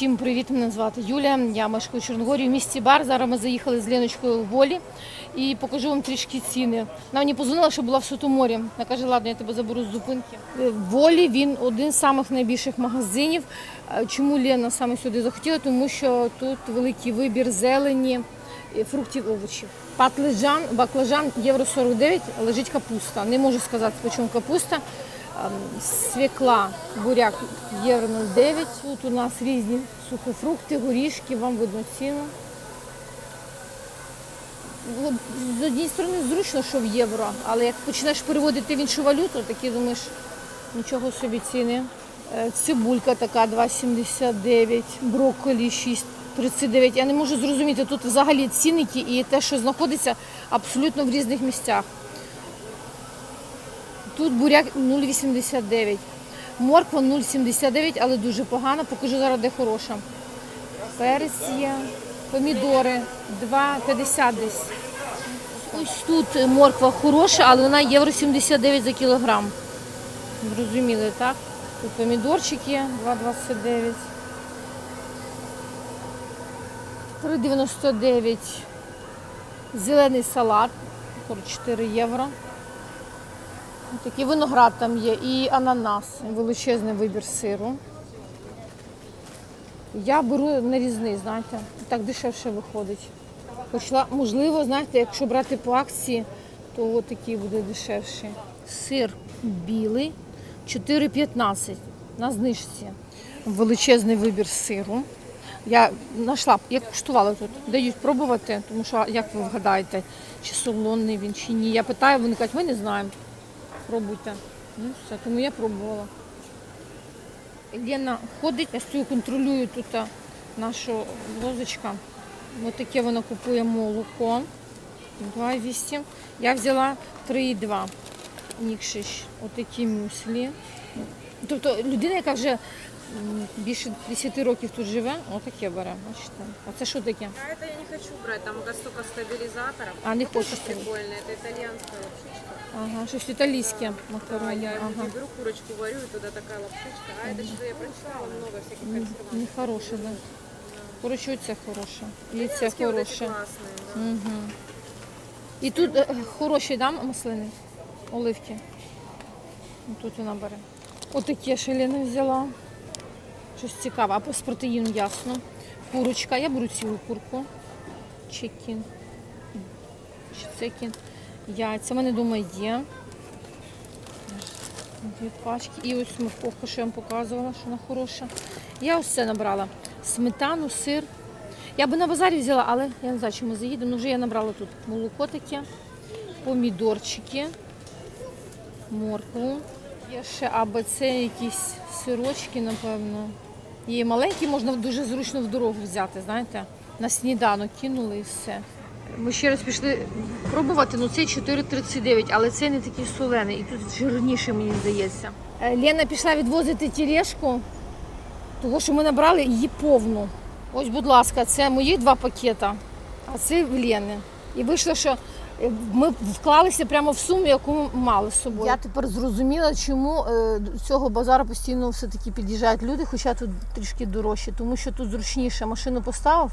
Всім привіт! Мене звати Юля. Я мешкаю в Чорногорії в місті Бар. Зараз ми заїхали з Леночкою в Волі і покажу вам трішки ціни. Вона мені позвонила, що була в Сотоморі. Вона каже, ладно, я тебе заберу з зупинки. Е, Волі він один з самих найбільших магазинів. Е, Чому Лена саме сюди захотіла? Тому що тут великий вибір зелені, е, фруктів, овочів. Патлежан, баклажан євро 49, лежить капуста. Не можу сказати, по чому капуста. Свекла, буряк євро 09. Тут у нас різні сухофрукти, горішки, вам видно ціну. Ну, З однієї сторони зручно, що в євро, але як почнеш переводити в іншу валюту, такі думаєш, нічого собі ціни. Е, Цибулька така 2,79, брокколі 6,39. Я не можу зрозуміти, тут взагалі цінники і те, що знаходиться абсолютно в різних місцях. Тут буряк 0,89. Морква 0,79, але дуже погана. Покажу зараз, де хороша. Перець є, помідори 2,50 десь. Ось тут морква хороша, але вона євро 79 за кілограм. Зрозуміли, так? Тут помідорчики 2,29. 3,99. Зелений салат 4 євро. Такий виноград там є і ананас. Величезний вибір сиру. Я беру нарізний, знаєте, так дешевше виходить. Почала, можливо, знаєте, якщо брати по акції, то такий буде дешевший. Сир білий 4,15 на знижці. Величезний вибір сиру. Я знайшла, я куштувала тут, дають пробувати, тому що як ви вгадаєте, чи солоний він, чи ні. Я питаю, вони кажуть, ми не знаємо. Пробуйте. Ну все, тому я пробувала. Лена ходить, я стою, контролюю тут а, нашу лозочка. Ось таке вона купує молоко. 2,8. Я взяла 3,2. Нікшиш. Отакі мюслі. Тобто людина, яка вже м, більше 10 років тут живе, отаке бере. Бачите. А це що таке? А это я не хочу брать, там столько стабилизаторов. А не Вот это хочешь ты? прикольно, это итальянская лапшичка. Ага, щось італійське Да, макароні. я Ага. беру курочку, варю, и туда такая лапшичка. А это что я прочитала много всяких экспериментов. Не хороше, да. Коротше, оце хороше. І це Итальянские вот эти хороше. классные. да. Угу. І тут е, хороші да, маслини, оливки. І Тут вона бере. Отакі ще Лена взяла. Щось цікаве. А по- з протеїном ясно. Курочка. Я беру цілу курку. Чекін. Чекін. Яйця. У мене вдома є. Дві пачки. І ось морковка, що я вам показувала, що вона хороша. Я ось це набрала. Сметану, сир. Я би на базарі взяла, але я не знаю, чи ми заїдемо. Вже я набрала тут молоко таке, помідорчики, моркву. Є ще АБЦ, якісь сирочки, напевно. Є маленькі, можна дуже зручно в дорогу взяти, знаєте. На сніданок кинули і все. Ми ще раз пішли пробувати, ну це 4,39, але це не такий солений. І тут жирніше, мені здається. Е, Лена пішла відвозити тележку, того що ми набрали її повну. Ось, будь ласка, це мої два пакета, а це в Лени. І вийшло, що е, ми вклалися прямо в суму, яку ми мали з собою. Я тепер зрозуміла, чому е, до цього базару постійно все-таки під'їжджають люди, хоча тут трішки дорожче, тому що тут зручніше машину поставив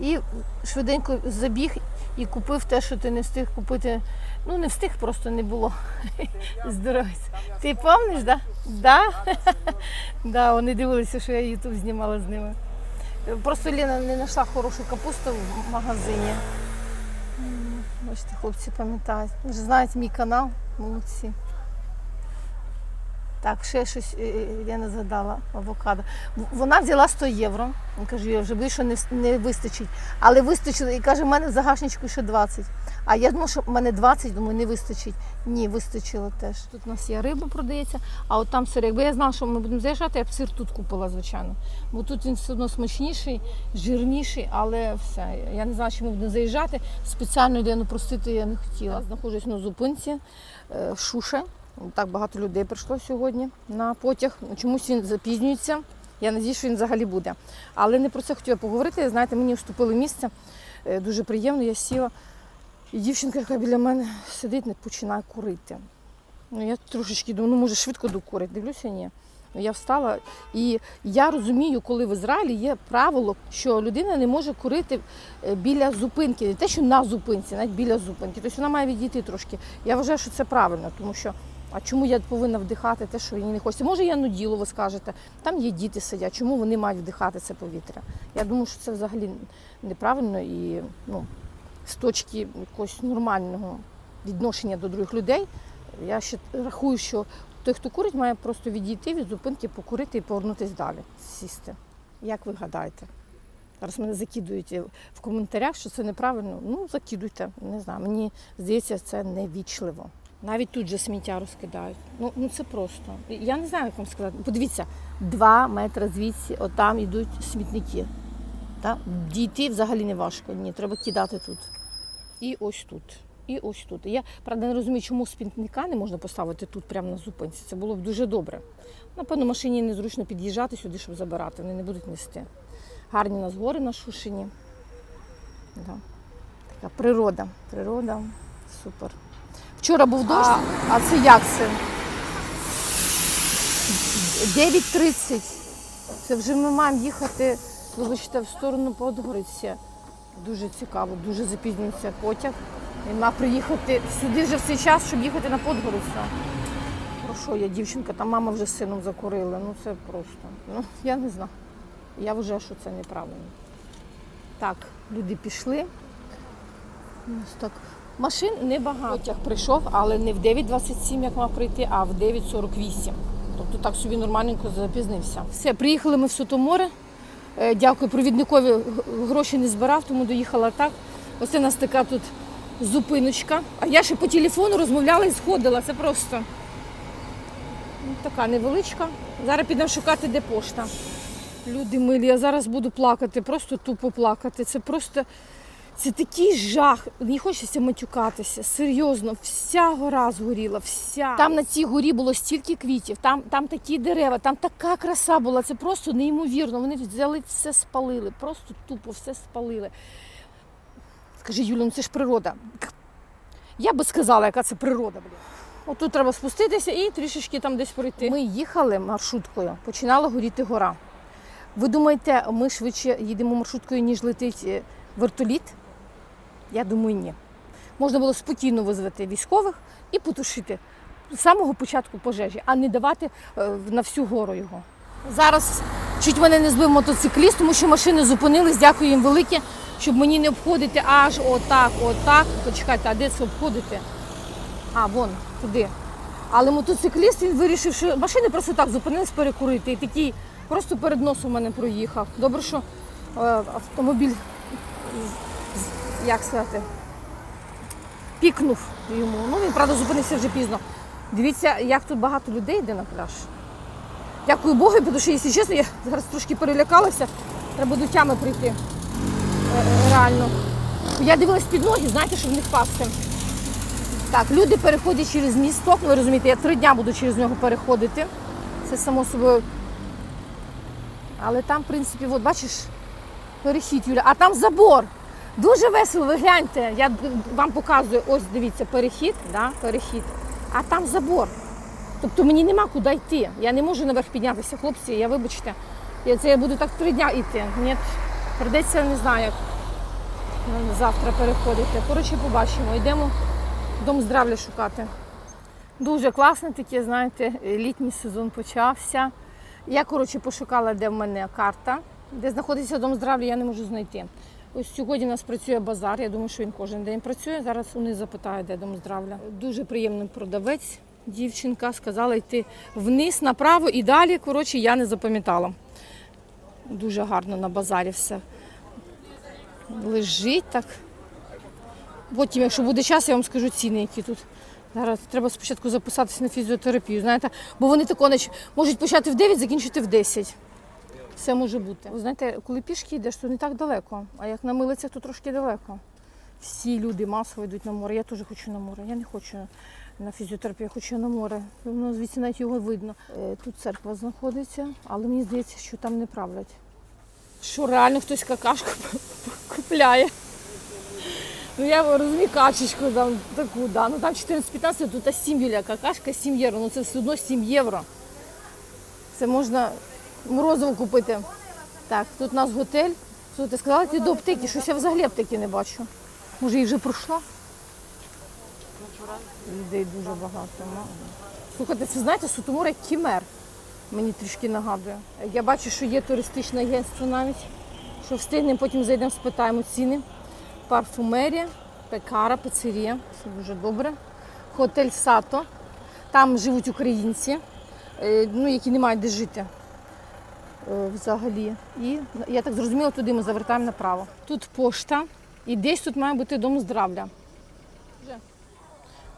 і швиденько забіг і купив те, що ти не встиг купити. Ну, не встиг, просто не було з дороги. Ти пам'ятаєш, да? Да? да, вони дивилися, що я ютуб знімала з ними. Просто Лена не знайшла хорошу капусту в магазині. Бачите, хлопці пам'ятають. Вже знають мій канал, молодці. Так, ще щось е, е, я не згадала авокадо. Вона взяла 100 євро. Я кажу, я вже боюсь, не, не вистачить. Але вистачило. І каже, в мене в загашничку ще 20. А я думала, що в мене 20, думаю, не вистачить. Ні, вистачило теж. Тут у нас є риба продається, а от там сир. Якби я знала, що ми будемо заїжджати, я б сир тут купила, звичайно. Бо тут він все одно смачніший, жирніший, але все. Я не знала, що ми будемо заїжджати. Спеціально Лену просити я не хотіла. Знаходжусь на зупинці е, Шуше. Так багато людей прийшло сьогодні на потяг. Чомусь він запізнюється. Я надію, що він взагалі буде. Але не про це хотіла поговорити. Знаєте, мені вступили місце. е, Дуже приємно, я сіла. І дівчинка, яка біля мене сидить, не починає курити. Ну, я трошечки думаю, ну може швидко докурить. Дивлюся, ні. Ну, я встала, і я розумію, коли в Ізраїлі є правило, що людина не може курити е, біля зупинки, не те, що на зупинці, навіть біля зупинки. Тобто вона має відійти трошки. Я вважаю, що це правильно, тому що а чому я повинна вдихати те, що мені не хочеться? Може, я нуділо, ви скажете, там є діти сидять, чому вони мають вдихати це повітря? Я думаю, що це взагалі неправильно і ну, з точки якогось нормального відношення до других людей, я ще рахую, що той, хто курить, має просто відійти від зупинки, покурити і повернутися далі, сісти. Як ви гадаєте? Зараз мене закидують в коментарях, що це неправильно. Ну, закидуйте, не знаю. Мені здається, це невічливо. Навіть тут же сміття розкидають. Ну, ну це просто. Я не знаю, як вам сказати. Подивіться, два метри звідси, отам йдуть смітники. Та? Дійти взагалі не важко. Ні, треба кидати тут. І ось тут. І ось тут. Я правда не розумію, чому смітника не можна поставити тут, прямо на зупинці. Це було б дуже добре. Напевно, машині незручно під'їжджати сюди, щоб забирати. Вони не будуть нести. Гарні у нас гори нашушені. Да. Така природа. Природа. Супер. Вчора був дощ, а це як це? 9.30. Це вже ми маємо їхати, вибачте, в сторону Подгориця. Дуже цікаво, дуже запізнюється потяг. Він мав приїхати сюди вже в цей час, щоб їхати на Подгорицю. Про що я, дівчинка, там мама вже з сином закурила. Ну це просто. Ну, я не знаю. Я вважаю, що це неправильно. Так, люди пішли. Ось так. Машин небагато. Потяг прийшов, але не в 9.27, як мав прийти, а в 9.48. Тобто так собі нормальненько запізнився. Все, приїхали ми в Сотоморе. Е, Дякую, провідникові гроші не збирав, тому доїхала так. Ось у нас така тут зупиночка. А я ще по телефону розмовляла і сходила. Це просто ну, така невеличка. Зараз підемо шукати, де пошта. Люди милі, я зараз буду плакати, просто тупо плакати. Це просто це такий жах. Не хочеться матюкатися. Серйозно, вся гора згоріла, вся. Там на цій горі було стільки квітів, там, там такі дерева, там така краса була. Це просто неймовірно. Вони взяли все спалили, просто тупо все спалили. Скажи, Юля, ну це ж природа. Я би сказала, яка це природа, блін. Отут треба спуститися і трішечки там десь пройти. Ми їхали маршруткою, починала горіти гора. Ви думаєте, ми швидше їдемо маршруткою, ніж летить е, вертоліт? Я думаю, ні. Можна було спокійно визвати військових і потушити з самого початку пожежі, а не давати е, на всю гору його. Зараз чуть мене не збив мотоцикліст, тому що машини зупинились. Дякую їм велике, щоб мені не обходити аж отак, отак. Почекайте, а де це обходити? А, вон, туди. Але мотоцикліст він вирішив, що машини просто так зупинились перекурити. І такий просто перед носом мене проїхав. Добре, що е, автомобіль, як сказати, пікнув йому. Ну, він, правда, зупинився вже пізно. Дивіться, як тут багато людей йде на пляж. Дякую Богу, тому що, якщо чесно, я зараз трошки перелякалася. Треба до тями прийти. Е, е, Реально. Я дивилась під ноги, знаєте, щоб не впасти. Так, люди переходять через місток, ви розумієте, я три дня буду через нього переходити. Це само собою. Але там, в принципі, от бачиш, перехід, Юля, а там забор. Дуже весело, ви гляньте. Я вам показую, ось дивіться, перехід, да, перехід, а там забор. Тобто мені нема куди йти. Я не можу наверх піднятися, хлопці, я вибачте. Я, це я буду так три дня йти. Ні, придеться, не знаю, як е, завтра переходити. Коротше, побачимо. Йдемо дом здрав'я шукати. Дуже класне таке, знаєте, літній сезон почався. Я, коротше, пошукала, де в мене карта, де знаходиться дом здрав'я, я не можу знайти. Ось сьогодні у нас працює базар. Я думаю, що він кожен день працює. Зараз униз запитаю, де дом здрав'я. Дуже приємний продавець, дівчинка, сказала йти вниз, направо і далі. Коротше, я не запам'ятала. Дуже гарно на базарі все. Лежить так. Потім, якщо буде час, я вам скажу ціни, які тут. Зараз треба спочатку записатися на фізіотерапію, знаєте, бо вони тако можуть почати в 9, закінчити в 10. Все може бути. Ви знаєте, коли пішки йдеш, то не так далеко. А як на милицях, то трошки далеко. Всі люди масово йдуть на море. Я теж хочу на море. Я не хочу на фізіотерапію, я хочу на море. Воно звідси навіть його видно. Е, Тут церква знаходиться, але мені здається, що там не правлять. Що реально хтось какашку купляє. Ну я розумію качечку там таку, да. Ну там 14-15, тут 7 біля какашка 7 євро. Ну це все одно 7 євро. Це можна морозиво купити. Так, тут у нас готель. Що ти сказала, ти до аптеки? Щось я взагалі аптеки не бачу. Може, її вже пройшла? Людей дуже багато. Слухайте, це знаєте, Сутумур як кімер. Мені трішки нагадує. Я бачу, що є туристичне агентство навіть. Що встигнемо, потім зайдемо, спитаємо ціни. Парфумерія, пекара, пиццерія. Все дуже добре. Готель Сато. Там живуть українці, е, ну, які не мають де жити взагалі. І я так зрозуміла, туди ми завертаємо направо. Тут пошта, і десь тут має бути дом здравля.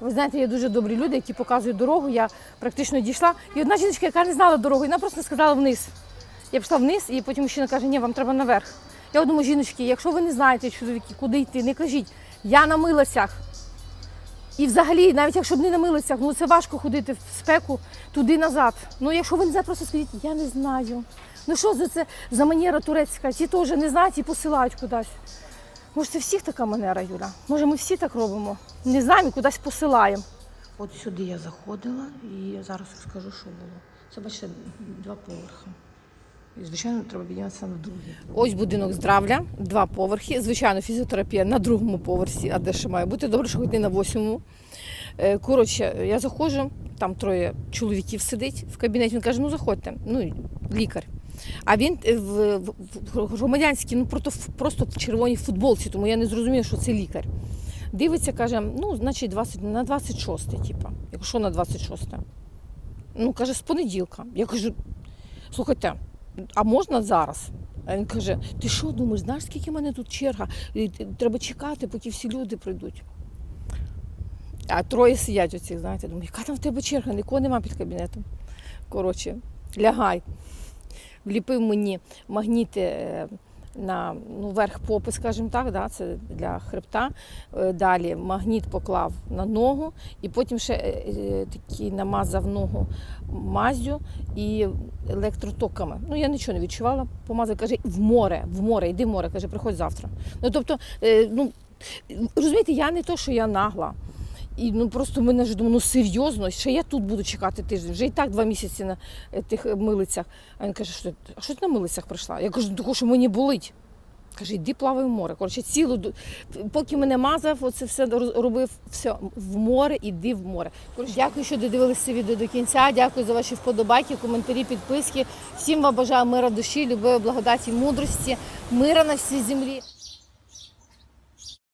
Ви знаєте, є дуже добрі люди, які показують дорогу. Я практично дійшла. І одна жіночка, яка не знала дорогу, і вона просто сказала вниз. Я пішла вниз, і потім мужчина каже, ні, вам треба наверх. Я думаю, жіночки, якщо ви не знаєте, чоловіки, куди йти, не кажіть, я на милицях. І взагалі, навіть якщо б не на милицях, ну це важко ходити в спеку туди-назад. Ну якщо ви не знаєте, просто скажіть, я не знаю. Ну що за це за манера турецька? Ті теж не знають і посилають кудись. Може, це всіх така манера, Юля? Може, ми всі так робимо? Не знаємо і кудись посилаємо. От сюди я заходила і зараз розкажу, що було. Це бачите, два поверхи. І, звичайно, треба піднятися на другий. Ось будинок здравля, два поверхи. Звичайно, фізіотерапія на другому поверсі, а де ще має бути. Добре, що хоч не на восьмому. Е, Коротше, я заходжу, там троє чоловіків сидить в кабінеті. Він каже: ну заходьте, ну лікар. А він е, в, в, в громадянській, ну просто, просто в червоній футболці, тому я не зрозуміла, що це лікар. Дивиться, каже, ну, значить, 20, на 26, типа. Якщо на 26. Ну, каже, з понеділка. Я кажу, слухайте, а можна зараз? А він каже: ти що думаєш, знаєш, скільки в мене тут черга? Треба чекати, поки всі люди прийдуть. А троє сидять оці, знаєте, думаю, яка там в тебе черга? Нікого нема під кабінетом. Коротше, лягай. Вліпив мені магніти е, на ну, верх попи, скажімо так, да, це для хребта. Е, Далі магніт поклав на ногу, і потім ще е, е, намазав ногу мазю і електротоками. Ну я нічого не відчувала. Помазав, каже, в море, в море, йди в море, каже, приходь завтра. Ну тобто, ну розумієте, я не то, що я нагла. І ну просто мене вже думаю, ну серйозно, ще я тут буду чекати тиждень. Вже і так два місяці на е, тих е, милицях. А він каже, що а що ти на милицях прийшла? Я кажу, тому що мені болить. Каже, йди плавай в море. Коротше, цілу поки мене мазав, оце все робив все в море, іди в море. Коротше, дякую, що додивилися відео до кінця. Дякую за ваші вподобайки, коментарі, підписки. Всім вам бажаю мира душі, любові, благодаті, мудрості, мира на всій землі.